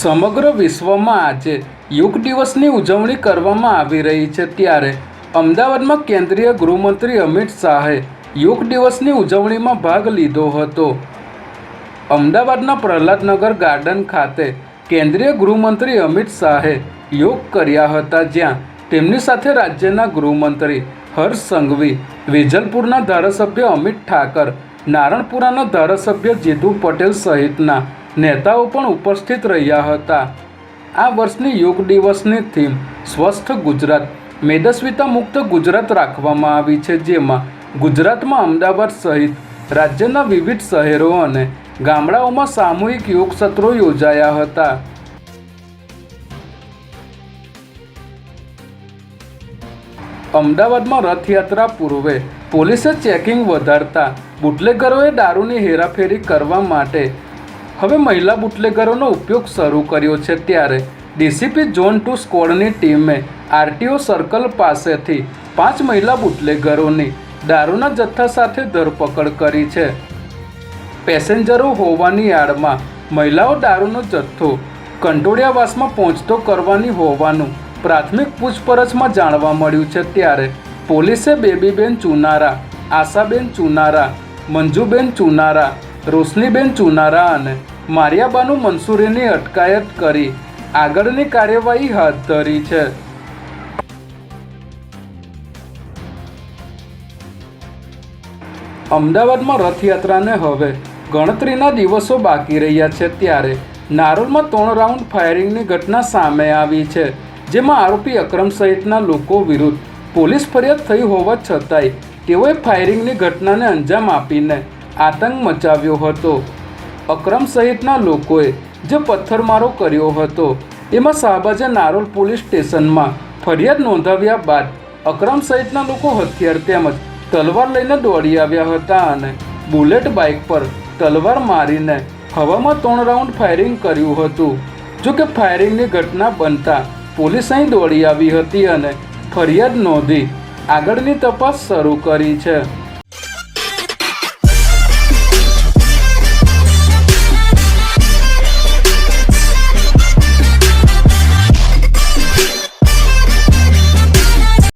સમગ્ર વિશ્વમાં આજે યોગ દિવસની ઉજવણી કરવામાં આવી રહી છે ત્યારે અમદાવાદમાં કેન્દ્રીય ગૃહમંત્રી અમિત શાહે યોગ દિવસની ઉજવણીમાં ભાગ લીધો હતો. અમદાવાદના પ્રહલાદનગર ગાર્ડન ખાતે કેન્દ્રીય ગૃહમંત્રી અમિત શાહે યોગ કર્યા હતા જ્યાં તેમની સાથે રાજ્યના ગૃહમંત્રી હર્ષ સંઘવી, વેજલપુરના ધારાસભ્ય અમિત ઠાકર, નારણપુરાના ધારાસભ્ય જીતુ પટેલ સહિતના નેતાઓ પણ ઉપસ્થિત રહ્યા હતા. આ વર્ષની યોગ દિવસની થીમ સ્વસ્થ ગુજરાત, મેદસ્વીતા મુક્ત ગુજરાત રાખવામાં આવી છે, જેમાં ગુજરાતમાં અમદાવાદ સહિત રાજ્યના વિવિધ શહેરો અને ગામડાઓમાં સામૂહિક યોગ સત્રો યોજાયા હતા. અમદાવાદમાં રથયાત્રા પૂર્વે પોલીસે ચેકિંગ વધારતા બુટલેગરોએ દારૂની હેરાફેરી કરવા માટે હવે મહિલા બુટલેગરોનો ઉપયોગ શરૂ કર્યો છે ત્યારે ડીસીપી ઝોન ટુ સ્ક્વોડની ટીમે આરટીઓ સર્કલ પાસેથી પાંચ મહિલા બુટલેગરોની દારૂના જથ્થા સાથે ધરપકડ કરી છે. પેસેન્જરો હોવાની આડમાં મહિલાઓ દારૂનો જથ્થો કંટોળિયાવાસમાં પહોંચતો કરવાની હોવાનું પ્રાથમિક પૂછપરછમાં જાણવા મળ્યું છે ત્યારે પોલીસે બેબીબેન ચુનારા, આશાબેન ચુનારા, મંજુબેન ચુનારા રોશનીબેન ચુનારા અને મારિયાબાનુ મંસૂરીની અટકાયત કરી. આગળની કાર્યવાહી હાથ ધરી છે. અમદાવાદમાં રથયાત્રાને હવે ગણતરીના દિવસો બાકી રહ્યા છે ત્યારે નારોલમાં ત્રણ રાઉન્ડ ફાયરિંગની ઘટના સામે આવી છે, જેમાં આરોપી અક્રમ સહિતના લોકો વિરુદ્ધ પોલીસ ફરિયાદ થઈ હોવા છતાંય તેઓએ ફાયરિંગની ઘટનાને અંજામ આપીને આતંક મચાવ્યો હતો. અક્રમ સહિતના લોકોએ જે પથ્થરમારો કર્યો હતો, એમાં શાહબાજે નારોલ પોલીસ સ્ટેશનમાં ફરિયાદ નોંધાવ્યા બાદ અક્રમ સહિતના લોકો હથિયાર તેમજ તલવાર લઈને દોડી આવ્યા હતા અને બુલેટ બાઇક પર તલવાર મારીને હવામાં ત્રણ રાઉન્ડ ફાયરિંગ કર્યું હતું. જો કે ફાયરિંગની ઘટના બનતા પોલીસ અહીં દોડી આવી હતી અને ફરિયાદ નોંધી આગળની તપાસ શરૂ કરી છે.